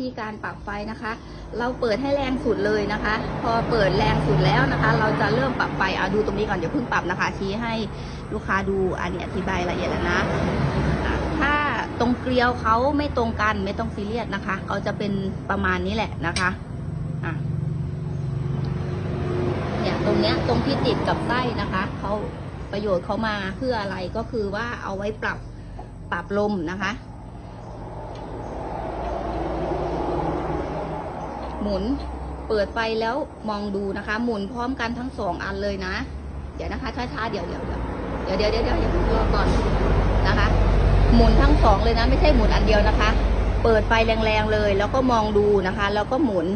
ที่การปรับไฟนะคะ เราเปิดให้แรงสุดเลยนะคะ พอเปิดแรงสุดแล้วนะคะ เราจะเริ่มปรับไฟเอาดูตรงนี้ก่อนอย่าเพิ่งปรับนะคะ ชี้ให้ลูกค้าดูอันนี้อธิบายละเอียดแล้วนะอะถ้าตรงเกลียวเขาไม่ตรงกันไม่ต้องซีเรียสนะคะเขาจะเป็นประมาณนี้แหละนะคะอะเนี่ยตรงเนี้ยตรงที่ติดกับไส้นะคะเขาประโยชน์เขามาเพื่ออะไรก็คือว่าเอาไว้ปรับปรับลมนะคะ หมุนเปิดไฟแล้วมองดูนะคะ หมุนพร้อมกันทั้งสองอันเลยนะ เดี๋ยวนะคะช้าๆเดี๋ยวเดี๋ยวเดี๋ยวเดี๋ยวเดี๋ยวเดี๋ยวเดี๋ยวรอก่อนนะคะ หมุนทั้งสองเลยนะ ไม่ใช่หมุนอันเดียวนะคะ เปิดไฟแรงๆเลย แล้วก็มองดูนะคะ แล้วก็หมุน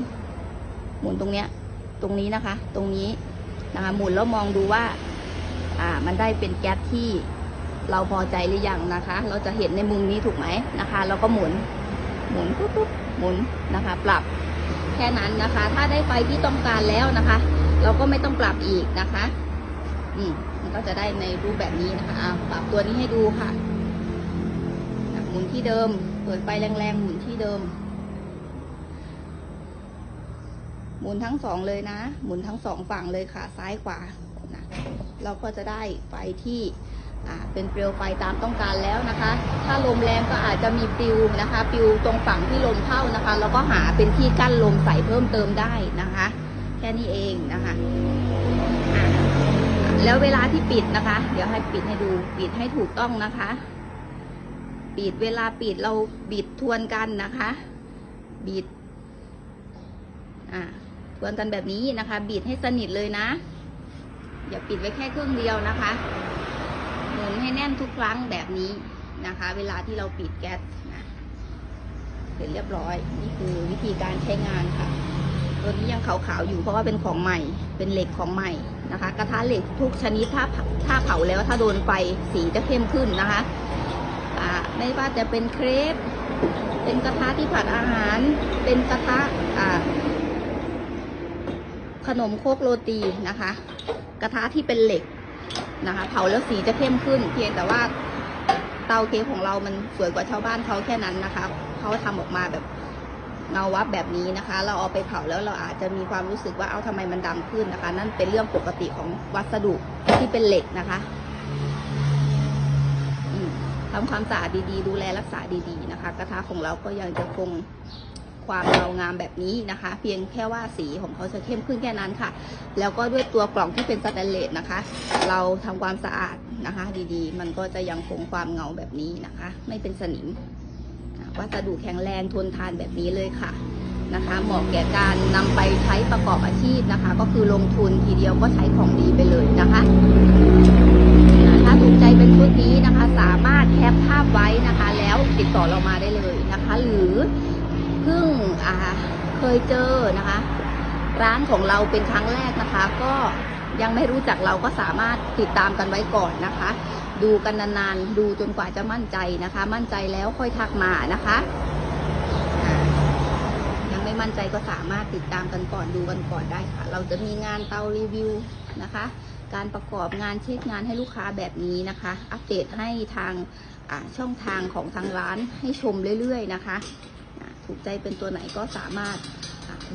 หมุนตรงเนี้ย ตรงนี้นะคะ ตรงนี้นะคะ หมุนแล้วมองดูว่า อ่า มันได้เป็นแก๊สที่เราพอใจหรือยังนะคะ เราจะเห็นในมุมนี้ถูกไหมนะคะแล้วก็หมุน หมุนปุ๊บปุ๊บหมุนนะคะ ปรับ แค่นั้นนะคะ ถ้าได้ไฟที่ต้องการแล้วนะคะ เราก็ไม่ต้องปรับอีกนะคะอืมมันก็จะได้ในรูปแบบนี้นะคะอ่าปรับตัวนี้ให้ดูค่ะหมุนที่เดิม เปิดไฟแรงๆหมุนที่เดิม หมุนทั้งสองเลยนะ หมุนทั้งสองฝั่งเลยค่ะ ซ้ายขวานะเราก็จะได้ไฟที่ เป็นเปลวไฟตามต้องการแล้วนะคะ ถ้าลมแรงก็อาจจะมีปลิวนะคะปลิวตรงฝั่งที่ลมเข้านะคะ แล้วก็หาเป็นที่กั้นลมใส่เพิ่มเติมได้นะคะ แค่นี้เองนะคะ แล้วเวลาที่ปิดนะคะ เดี๋ยวให้ปิดให้ดู ปิดให้ถูกต้องนะคะ ปิดเวลาปิดเราบิดทวนกันนะคะ บิด อ่า ทวนกันแบบนี้นะคะ บิดให้สนิทเลยนะ อย่าปิดไว้แค่ครื่งเดียวนะคะ หมุนให้แน่นทุกครั้งแบบนี้นะคะ เวลาที่เราปิดแก๊สนะเสร็จเรียบร้อย นี่คือวิธีการใช้งานค่ะ ตัวนี้ยังขาวๆอยู่เพราะว่าเป็นของใหม่ เป็นเหล็กของใหม่นะคะ กระทะเหล็กทุกชนิดถ้าถ้าเผาแล้วถ้าโดนไฟสีจะเข้มขึ้นนะคะไม่ว่าจะเป็นเครป เป็นกระทะที่ผัดอาหาร เป็นกระทะขนมโคกโรตีนะคะ กระทะที่เป็นเหล็ก นะคะ เผาแล้วสีจะเข้มขึ้น เพียงแต่ว่าเตาเค้กของเรามันสวยกว่าชาวบ้านเขาแค่นั้นนะคะเขาทำออกมาแบบเงาวับแบบนี้นะคะ เราเอาไปเผาแล้วเราอาจจะมีความรู้สึกว่าเอาทำไมมันดำขึ้นนะคะ นั่นเป็นเรื่องปกติของวัสดุที่เป็นเหล็กนะคะทำความสะอาดดีๆ ดูแลรักษาดีๆนะคะ กระทะของเราก็ยังจะคง ความเงางามแบบนี้นะคะ เพียงแค่ว่าสีของเขาจะเข้มขึ้นแค่นั้นค่ะ แล้วก็ด้วยตัวกล่องที่เป็นสแตนเลสนะคะ เราทำความสะอาดนะคะ ดีๆ มันก็จะยังคงความเงาแบบนี้นะคะ ไม่เป็นสนิมวัสดุแข็งแรงทนทานแบบนี้เลยค่ะนะคะเหมาะแก่การนำไปใช้ประกอบอาชีพนะคะ ก็คือลงทุนทีเดียวก็ใช้ของดีไปเลยนะคะอะถ้าถูกใจเป็นชุดนี้นะคะ สามารถแคปภาพไว้นะคะ แล้วติดต่อเรามาได้เลยนะคะ หรือ เพิ่งเคยเจอนะคะ ร้านของเราเป็นครั้งแรกนะคะ ก็ยังไม่รู้จักเราก็สามารถติดตามกันไว้ก่อนนะคะ ดูกันนานๆ ดูจนกว่าจะมั่นใจนะคะ มั่นใจแล้วค่อยทักมานะคะ ยังไม่มั่นใจก็สามารถติดตามกันก่อนดูกันก่อนได้ค่ะ เราจะมีงานเตารีวิวนะคะ การประกอบงานเช็คงานให้ลูกค้าแบบนี้นะคะ อัปเดตให้ทางช่องทางของทางร้านให้ชมเรื่อยๆนะคะ ถูกใจเป็นตัวไหนก็สามารถ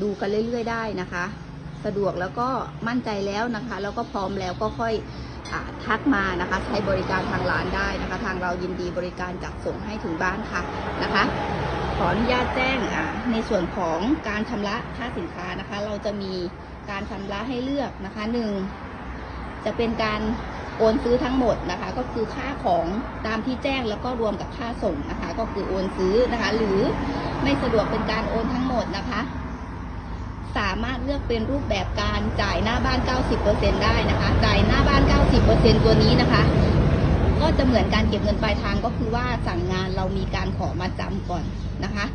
ดูกันเรื่อย ๆ ได้นะคะ สะดวกแล้วก็มั่นใจแล้วนะคะ แล้วก็พร้อมแล้วก็ค่อยอทักมานะคะ ใช้บริการทางร้านได้นะคะ ทางเรายินดีบริการจัดส่งให้ถึงบ้านค่ะนะคะขออนุญาตแจ้งในส่วนของการชำระค่าสินค้านะคะ เราจะมีการชำระให้เลือกนะคะหนึ่งจะเป็นการ โอนซื้อทั้งหมดนะคะ ก็คือค่าของตามที่แจ้งแล้วก็รวมกับค่าส่งนะคะ ก็คือโอนซื้อนะคะ หรือไม่สะดวกเป็นการโอนทั้งหมดนะคะ สามารถเลือกเป็นรูปแบบการจ่ายหน้าบ้าน 90%ได้นะคะ จ่ายหน้าบ้าน 90%ตัวนี้นะคะ ก็จะเหมือนการเก็บเงินปลายทางก็คือว่าสั่งงานเรามีการขอมาจำก่อนนะคะ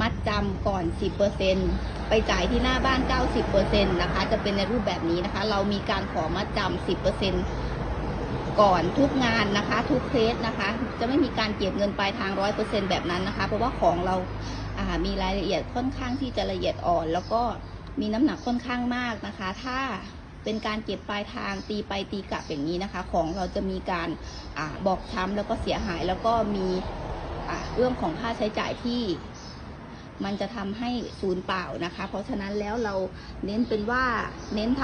มัดจำก่อน 10%ไปจ่ายที่หน้าบ้าน 90%นะคะ จะเป็นในรูปแบบนี้นะคะ เรามีการขอมัดจำ 10% ก่อนทุกงานนะคะ ทุกเคสนะคะ จะไม่มีการเก็บเงินปลายทาง100%แบบนั้นนะคะ เพราะว่าของเราามีรายละเอียดค่อนข้างที่จะละเอียดอ่อน แล้วก็มีน้ำหนักค่อนข้างมากนะคะ ถ้าเป็นการเก็บปลายทางตีไปตีกลับอย่างนี้นะคะ ของเราจะมีการอาบอกช้ำแล้วก็เสียหายแล้วก็มีเรื่องของค่าใช้จ่ายที่มันจะทำให้ศูนย์เปล่านะคะ เพราะฉะนั้นแล้วเราเน้นเป็นว่าเน้นท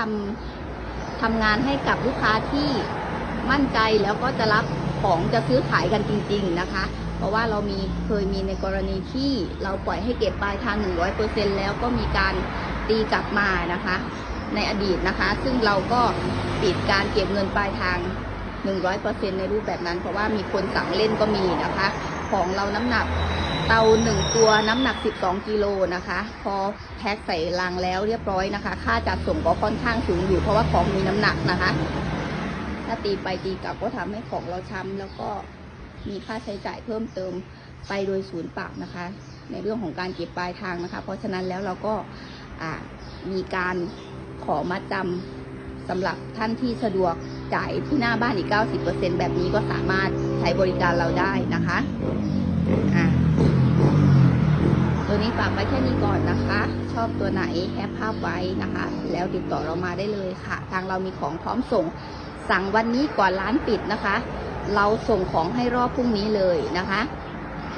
ำทำงานให้กับลูกค้าที่ มั่นใจแล้วก็จะรับของจะซื้อขายกันจริง ๆนะคะ เพราะว่าเรามีเคยมีในกรณีที่เราปล่อยให้เก็บปลายทาง 100%แล้วก็มีการตีกลับมานะคะ ในอดีตนะคะ ซึ่งเราก็ปิดการเก็บเงินปลายทาง 100%ในรูปแบบนั้น เพราะว่ามีคนสั่งเล่นก็มีนะคะ ของเราน้ำหนักเตาหนึ่งตัวน้ำหนัก 12 กิโลนะคะ พอแพ็คใส่ลังแล้วเรียบร้อยนะคะ ค่าจัดส่งก็ค่อนข้างสูงอยู่เพราะว่าของมีน้ำหนักนะคะ ถ้าตีไปตีกลับก็ทำให้ของเราช้ำแล้วก็มีค่าใช้จ่ายเพิ่มเติมไปโดยศูนย์เปล่านะคะ ในเรื่องของการเก็บปลายทางนะคะ เพราะฉะนั้นแล้วเราก็มีการขอมัดจำสำหรับท่านที่สะดวกจ่ายที่หน้าบ้านอีก 90%แบบนี้ก็สามารถใช้บริการเราได้นะคะอะตัวนี้ฝากไว้แค่นี้ก่อนนะคะ ชอบตัวไหนแคปภาพไว้นะคะ แล้วติดต่อเรามาได้เลยค่ะ ทางเรามีของพร้อมส่ง สั่งวันนี้ก่อนร้านปิดนะคะ เราส่งของให้รอบพรุ่งนี้เลยนะคะ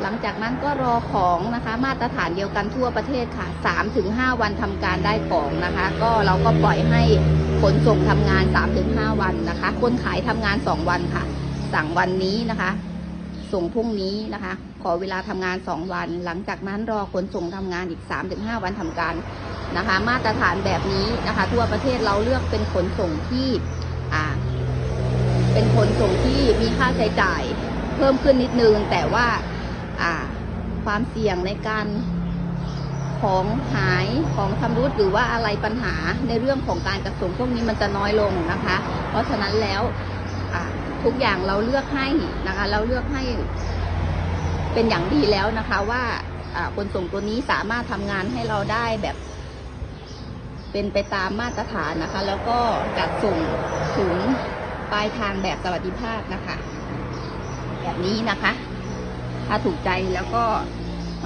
หลังจากนั้นก็รอของนะคะ มาตรฐานเดียวกันทั่วประเทศค่ะ3-5 วันทำการได้ของนะคะ ก็เราก็ปล่อยให้ขนส่งทำงาน 3-5 วันนะคะ คนขายทำงาน 2 วันค่ะ สั่งวันนี้นะคะ ส่งพรุ่งนี้นะคะ ขอเวลาทำงาน 2 วัน หลังจากนั้นรอขนส่งทำงานอีก 3-5 วันทำการนะคะ มาตรฐานแบบนี้นะคะ ทั่วประเทศเราเลือกเป็นขนส่งที่ เป็นขนส่งที่มีค่าใช้จ่ายเพิ่มขึ้นนิดนึง แต่ว่าอ่าความเสี่ยงในการของหายของชำรุดหรือว่าอะไรปัญหาในเรื่องของการจัดส่งพวกนี้มันจะน้อยลงนะคะ เพราะฉะนั้นแล้วทุกอย่างเราเลือกให้นะคะ เราเลือกให้เป็นอย่างดีแล้วนะคะว่าอ่าขนส่งตัวนี้สามารถทำงานให้เราได้แบบเป็นไปตามมาตรฐานนะคะ แล้วก็จัดส่งถึง ปลายทางแบบสวัสดิภาพนะคะ แบบนี้นะคะ ถ้าถูกใจแล้วก็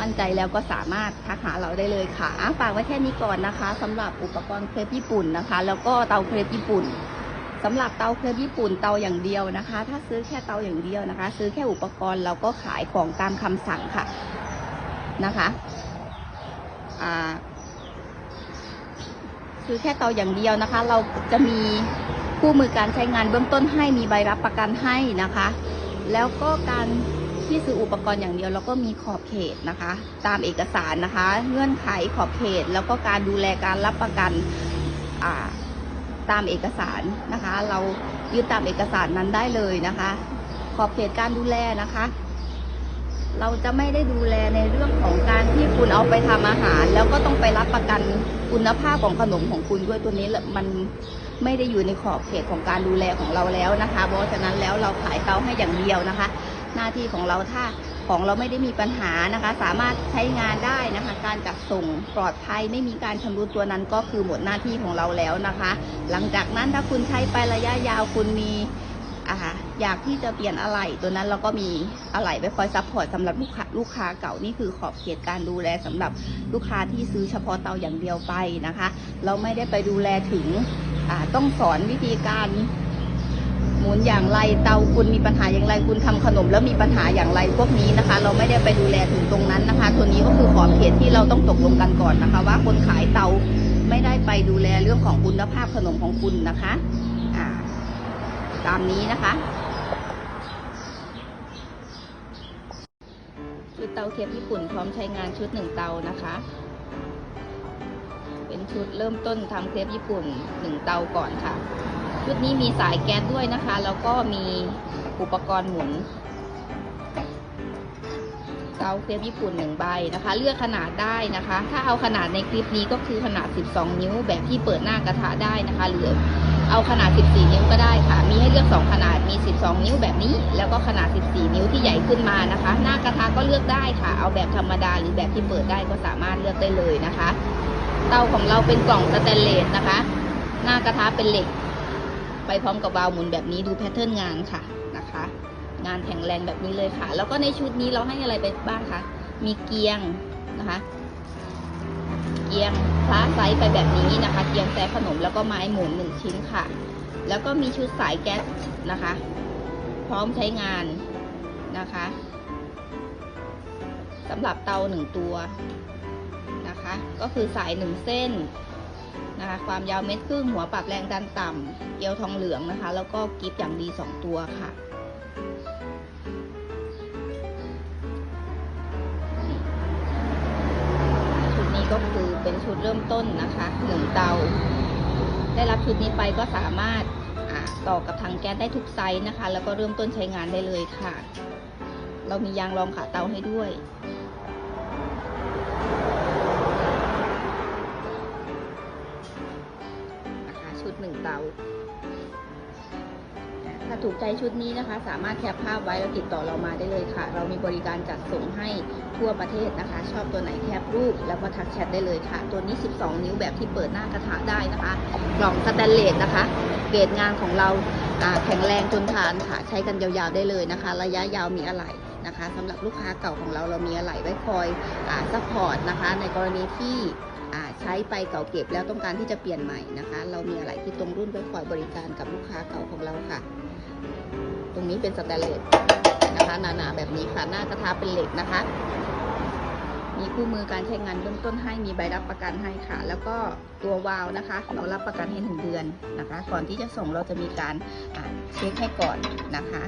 มั่นใจแล้วก็สามารถทักหาเราได้เลยค่ะอะฝากไว้แค่นี้ก่อนนะคะสำหรับอุปกรณ์เครปญี่ปุ่นนะคะ แล้วก็เตาเครปญี่ปุ่นสำหรับเตาเครปญี่ปุ่นเตาอย่างเดียวนะคะ ถ้าซื้อแค่เตาอย่างเดียวนะคะ ซื้อแค่อุปกรณ์เราก็ขายของตามคำสั่งค่ะนะคะอ่าซื้อแค่เตาอย่างเดียวนะคะ เราจะมี คู่มือการใช้งานเบื้องต้นให้มีใบรับประกันให้นะคะ แล้วก็การที่ซื้ออุปกรณ์อย่างเดียวเราก็มีขอบเขตนะคะ ตามเอกสารนะคะ เงื่อนไขขอบเขต แล้วก็การดูแลการรับประกันตามเอกสารนะคะ เรายึดตามเอกสารนั้นได้เลยนะคะ ขอบเขตการดูแลนะคะ เราจะไม่ได้ดูแลในเรื่องของการที่คุณเอาไปทำอาหาร แล้วก็ต้องไปรับประกันคุณภาพของขนมของคุณด้วยตัวนี้แหละมันไม่ได้อยู่ในขอบเขตของการดูแลของเราแล้วนะคะเพราะฉะนั้นแล้วเราขายเตาให้อย่างเดียวนะคะ หน้าที่ของเราถ้าของเราไม่ได้มีปัญหานะคะ สามารถใช้งานได้นะคะ การจัดส่งปลอดภัยไม่มีการชำรุดตัวนั้นก็คือหมดหน้าที่ของเราแล้วนะคะ หลังจากนั้นถ้าคุณใช้ไประยะยาวคุณมีอ่า อยากที่จะเปลี่ยนอะไหล่ตัวนั้นเราก็มีอะไหล่ไปคอยซัพพอร์ตสำหรับลูกค้าลูกค้าเก่านี่คือขอบเขตการดูแลสำหรับลูกค้าที่ซื้อเฉพาะเตาอย่างเดียวไปนะคะ เราไม่ได้ไปดูแลถึงต้องสอนวิธีการหมุนอย่างไรเตาคุณมีปัญหาอย่างไรคุณทำขนมแล้วมีปัญหาอย่างไรพวกนี้นะคะ เราไม่ได้ไปดูแลถึงตรงนั้นนะคะ ตัวนี้ก็คือขอบเขตที่เราต้องตกลงกันก่อนนะคะ ว่าคนขายเตาไม่ได้ไปดูแลเรื่องของคุณภาพขนมของคุณนะคะ อ่า ตามนี้นะคะ เทียมญี่ปุ่นพร้อมใช้งานชุดหนึ่งเตานะคะ เป็นชุดเริ่มต้นทำเทปญี่ปุ่นหนึ่งเตาก่อนค่ะ ชุดนี้มีสายแก๊สด้วยนะคะ แล้วก็มีอุปกรณ์หมุน เตาเครปญี่ปุ่นหนึ่งใบนะคะ เลือกขนาดได้นะคะ ถ้าเอาขนาดในคลิปนี้ก็คือขนาด 12 นิ้วแบบที่เปิดหน้ากระทะได้นะคะ หรือเอาขนาด 14 นิ้วก็ได้ค่ะ มีให้เลือก 2 ขนาด มี 12 นิ้วแบบนี้ แล้วก็ขนาด 14 นิ้วที่ใหญ่ขึ้นมานะคะ หน้ากระทะก็เลือกได้ค่ะ เอาแบบธรรมดาหรือแบบที่เปิดได้ก็สามารถเลือกได้เลยนะคะ เตาของเราเป็นกล่องสแตนเลสนะคะ หน้ากระทะเป็นเหล็ก ไปพร้อมกับวาล์วหมุนแบบนี้ดูแพทเทิร์นงานค่ะนะคะ งานแข็งแรงแบบนี้เลยค่ะ แล้วก็ในชุดนี้เราให้อะไรไปบ้างคะมีเกียงนะคะ เกียงคล้าไซส์ไปแบบนี้นะคะ เกียงแซะขนมแล้วก็ไม้หมุนหนึ่งชิ้นค่ะ แล้วก็มีชุดสายแก๊สนะคะ พร้อมใช้งานนะคะสำหรับเตาหนึ่งตัวนะคะ ก็คือสายหนึ่งเส้นนะคะความยาวเม็ดครึ่งหัวปรับแรงดันต่ำเกลียวทองเหลืองนะคะ แล้วก็กิฟอย่างดีสองตัวค่ะ เป็นชุดเริ่มต้นนะคะหนึ่งเตา ได้รับชุดนี้ไปก็สามารถต่อกับทางแก๊สได้ทุกไซส์นะคะ แล้วก็เริ่มต้นใช้งานได้เลยค่ะ เรามียางรองขาเตาให้ด้วยนะคะชุดหนึ่งเตา ถูกใจชุดนี้นะคะ สามารถแคปภาพไว้แล้วติดต่อเรามาได้เลยค่ะ เรามีบริการจัดส่งให้ทั่วประเทศนะคะ ชอบตัวไหนแคปรูปแล้วก็ทักแชทได้เลยค่ะ ตัวนี้ 12 นิ้วแบบที่เปิดหน้ากระทะได้นะคะ กล่องสแตนเลสนะคะ เกรดงานของเราแข็งแรงทนทานค่ะ ใช้กันยาวๆได้เลยนะคะ ระยะยาวมีอะไหล่นะคะสำหรับลูกค้าเก่าของเราเรามีอะไหล่ไว้คอยซัพพอร์ตนะคะ ในกรณีที่ใช้ไปเก่าเก็บแล้วต้องการที่จะเปลี่ยนใหม่นะคะ เรามีอะไหล่ที่ตรงรุ่นไว้คอยบริการกับลูกค้าเก่าของเราค่ะ ตรงนี้เป็นสแตนเลสนะคะหนาๆแบบนี้ค่ะหน้ากระทะเป็นเหล็กนะคะ มีคู่มือการใช้งานเบื้องต้นให้มีใบรับประกันให้ค่ะ แล้วก็ตัววาล์วนะคะ เรารับประกันให้หนึ่งเดือนนะคะ ก่อนที่จะส่งเราจะมีการเช็คให้ก่อนนะคะ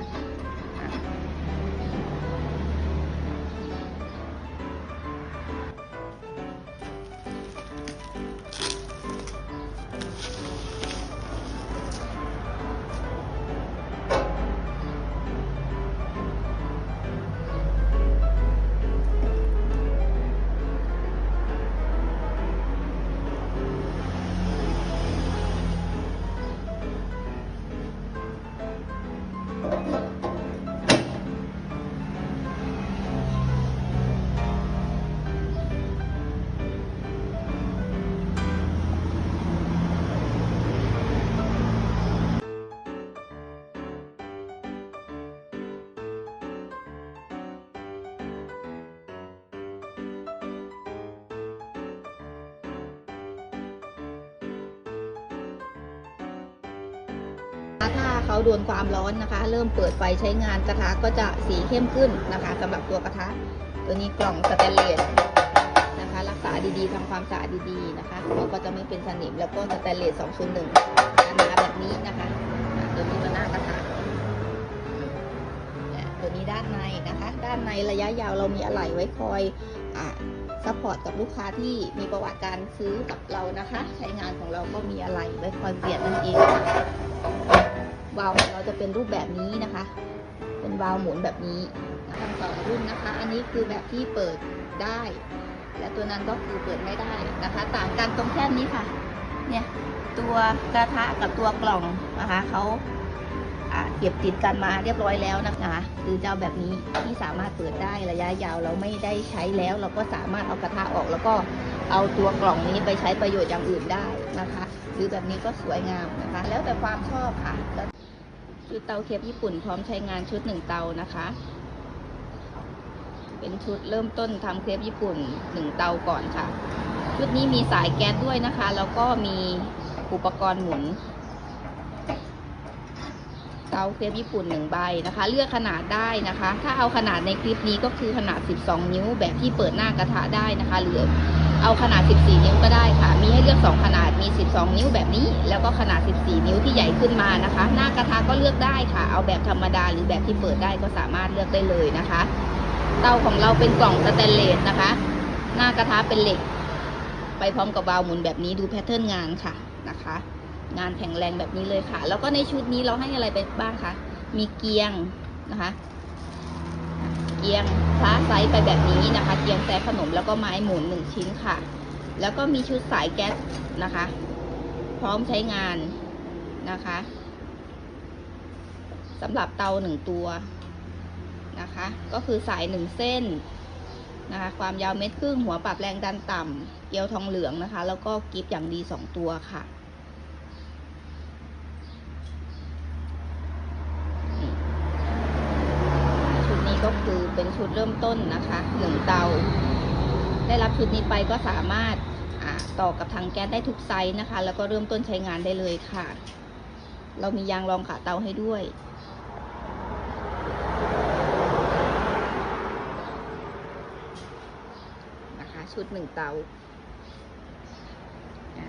โดนความร้อนนะคะ เริ่มเปิดไฟใช้งานกระทะก็จะสีเข้มขึ้นนะคะสำหรับตัวกระทะ ตัวนี้กล่องสแตนเลสนะคะ รักษาดีๆทำความสะอาดดีๆนะคะเขาก็จะไม่เป็นสนิมแล้วก็สแตนเลส201หนาแบบนี้นะคะตัวนี้ตัวหน้ากระทะตัวนี้ด้านในนะคะ ด้านในระยะยาวเรามีอะไหล่ไว้คอยอ่าซัพพอร์ตกับลูกค้าที่มีประวัติการซื้อกับเรานะคะ ใช้งานของเราก็มีอะไหล่ไว้คอยเปลี่ยนนั่นเองค่ะ วาล์วของเราจะเป็นรูปแบบนี้นะคะ เป็นวาล์วหมุนแบบนี้ทั้งสองรุ่นนะคะ อันนี้คือแบบที่เปิดได้ และตัวนั้นก็คือเปิดไม่ได้นะคะ ต่างกันตรงแค่นี้ค่ะ เนี่ยตัวกระทะกับตัวกล่องนะคะเขาอ่าเก็บติดกันมาเรียบร้อยแล้วนะคะคือเจ้าแบบนี้ที่สามารถเปิดได้ระยะยาวเราไม่ได้ใช้แล้ว เราก็สามารถเอากระทะออก แล้วก็เอาตัวกล่องนี้ไปใช้ประโยชน์อย่างอื่นได้นะคะ หรือแบบนี้ก็สวยงามนะคะ แล้วแต่ความชอบค่ะ ชุดเตาเคฟญี่ปุ่นพร้อมใช้งานชุดหนึ่งเตานะคะ เป็นชุดเริ่มต้นทำเครปญี่ปุ่นหนึ่งเตาก่อนค่ะ ชุดนี้มีสายแก๊สด้วยนะคะ แล้วก็มีอุปกรณ์หมุน เตาเครปญี่ปุ่นหนึ่งใบนะคะ เลือกขนาดได้นะคะ ถ้าเอาขนาดในคลิปนี้ก็คือขนาด 12 นิ้วแบบที่เปิดหน้ากระทะได้นะคะหรือ เอาขนาด 14 นิ้วก็ได้ค่ะ มีให้เลือก 2 ขนาด มี 12 นิ้วแบบนี้ แล้วก็ขนาด 14 นิ้วที่ใหญ่ขึ้นมานะคะ หน้ากระทะก็เลือกได้ค่ะ เอาแบบธรรมดาหรือแบบที่เปิดได้ก็สามารถเลือกได้เลยนะคะ เตาของเราเป็นกล่องสแตนเลสนะคะ หน้ากระทะเป็นเหล็ก ไปพร้อมกับวาล์วหมุนแบบนี้ดูแพทเทิร์นงานค่ะนะคะ งานแข็งแรงแบบนี้เลยค่ะ แล้วก็ในชุดนี้เราให้อะไรไปบ้างคะ มีเกียงนะคะ เกียงพลาไซส์ไปแบบนี้นะคะเกียงแซะขนมแล้วก็ไม้หมุนหนึ่งชิ้นค่ะ แล้วก็มีชุดสายแก๊สนะคะ พร้อมใช้งานนะคะสำหรับเตาหนึ่งตัวนะคะ ก็คือสายหนึ่งเส้นนะคะ ความยาวเม็ดครึ่งหัวปรับแรงดันต่ำเกลียวทองเหลืองนะคะ แล้วก็กิฟอย่างดีสองตัวค่ะ ชุดนี้ก็คือเป็น ชุดเริ่มต้นนะคะหนึ่งเตา ได้รับชุดนี้ไปก็สามารถต่อกับทางแก๊สได้ทุกไซส์นะคะ แล้วก็เริ่มต้นใช้งานได้เลยค่ะ เรามียางรองขาเตาให้ด้วยนะคะ ชุดหนึ่งเตา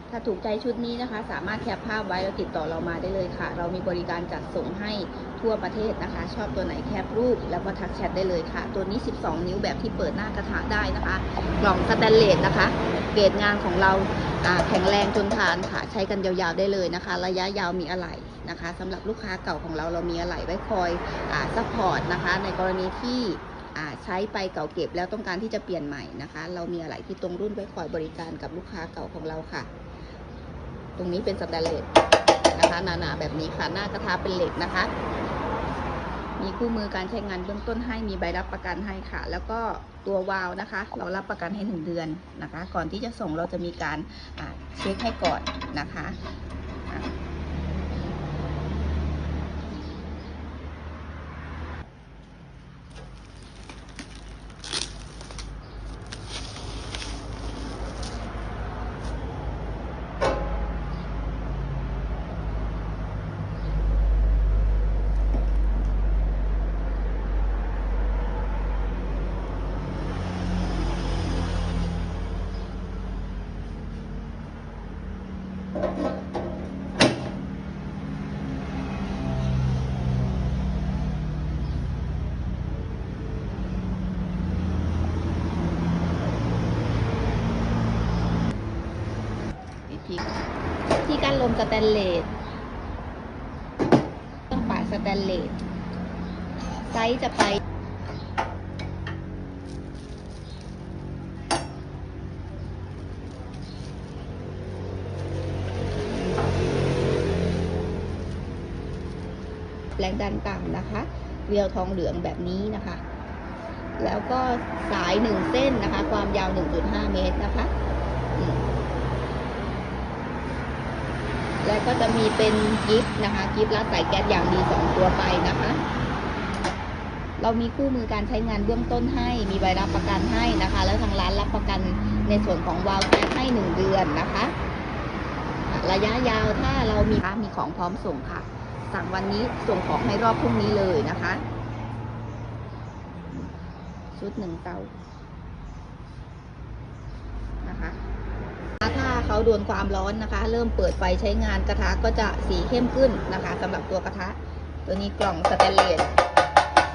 ถ้าถูกใจชุดนี้นะคะ สามารถแคปภาพไว้แล้วติดต่อเรามาได้เลยค่ะ เรามีบริการจัดส่งให้ทั่วประเทศนะคะ ชอบตัวไหนแคปรูปแล้วก็ทักแชทได้เลยค่ะ ตัวนี้ 12 นิ้วแบบที่เปิดหน้ากระถางได้นะคะ กล่องสแตนเลสนะคะ เกรดงานของเราแข็งแรงทนทานค่ะ ใช้กันยาวๆได้เลยนะคะ ระยะยาวมีอะไหล่นะคะสำหรับลูกค้าเก่าของเราเรามีอะไหล่ไว้คอยอซัพพอร์ตนะคะ ในกรณีที่ ใช้ไปเก่าเก็บแล้วต้องการที่จะเปลี่ยนใหม่นะคะ เรามีอะไหล่ที่ตรงรุ่นไว้คอยบริการกับลูกค้าเก่าของเราค่ะ ตรงนี้เป็นสแตนเลสนะคะหนาๆแบบนี้ค่ะหน้ากระทะเป็นเหล็กนะคะ มีคู่มือการใช้งานเบื้องต้นให้มีใบรับประกันให้ค่ะ แล้วก็ตัววาล์วนะคะ เรารับประกันให้หนึ่งเดือนนะคะ ก่อนที่จะส่งเราจะมีการเช็คให้ก่อนนะคะ แตนเลสต้องปาดสแตนเลสไซส์จะไปแรงดันต่ำนะคะ เกลียวทองเหลืองแบบนี้นะคะ แล้วก็สายหนึ่งเส้นนะคะ ความยาว 1.5 เมตรนะคะอืม แล้วก็จะมีเป็นกิฟต์นะคะกิฟต์รัดสายแก๊สอย่างดีสองตัวไปนะคะ เรามีคู่มือการใช้งานเบื้องต้นให้ มีใบรับประกันให้นะคะ แล้วทางร้านรับประกันในส่วนของวาล์วแก๊สให้หนึ่งเดือนนะคะอะระยะยาวถ้าเรามีมีของพร้อมส่งค่ะ สั่งวันนี้ส่งของให้รอบพรุ่งนี้เลยนะคะ ชุดหนึ่งเตานะคะ ถ้า เขาโดนความร้อนนะคะ เริ่มเปิดไฟใช้งานกระทะก็จะสีเข้มขึ้นนะคะสำหรับตัวกระทะ ตัวนี้กล่องสแตนเลส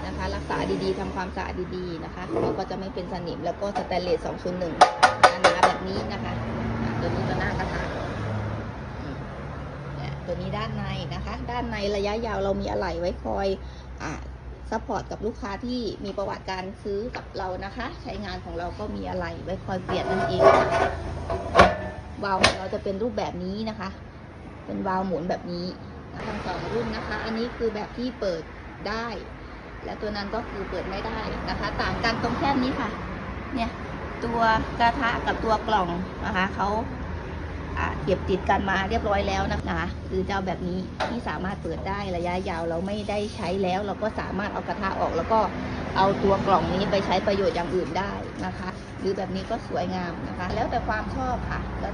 นะคะ รักษาดีๆทำความสะอาดดีๆนะคะเราก็จะไม่เป็นสนิมแล้วก็สแตนเลส201หนาแบบนี้นะคะ ตัวนี้ก็หน้ากระทะเนี่ยตัวนี้ด้านในนะคะ ด้านในระยะยาวเรามีอะไหล่ไว้คอยอ่าซัพพอร์ตกับลูกค้าที่มีประวัติการซื้อกับเรานะคะ ใช้งานของเราก็มีอะไรไว้คอยเปลี่ยนนั่นเองค่ะ วาล์วของเราจะเป็นรูปแบบนี้นะคะ เป็นวาล์วหมุนแบบนี้ทั้งสองรุ่นนะคะ อันนี้คือแบบที่เปิดได้ และตัวนั้นก็คือเปิดไม่ได้นะคะ ต่างกันตรงแค่นี้ค่ะ เนี่ยตัวกระทะกับตัวกล่องนะคะเขาอ่าเก็บติดกันมาเรียบร้อยแล้วนะคะ คือเจ้าแบบนี้ที่สามารถเปิดได้ระยะยาวเราไม่ได้ใช้แล้ว เราก็สามารถเอากระทะออก แล้วก็เอาตัวกล่องนี้ไปใช้ประโยชน์อย่างอื่นได้นะคะ หรือแบบนี้ก็สวยงามนะคะ แล้วแต่ความชอบค่ะแล้ว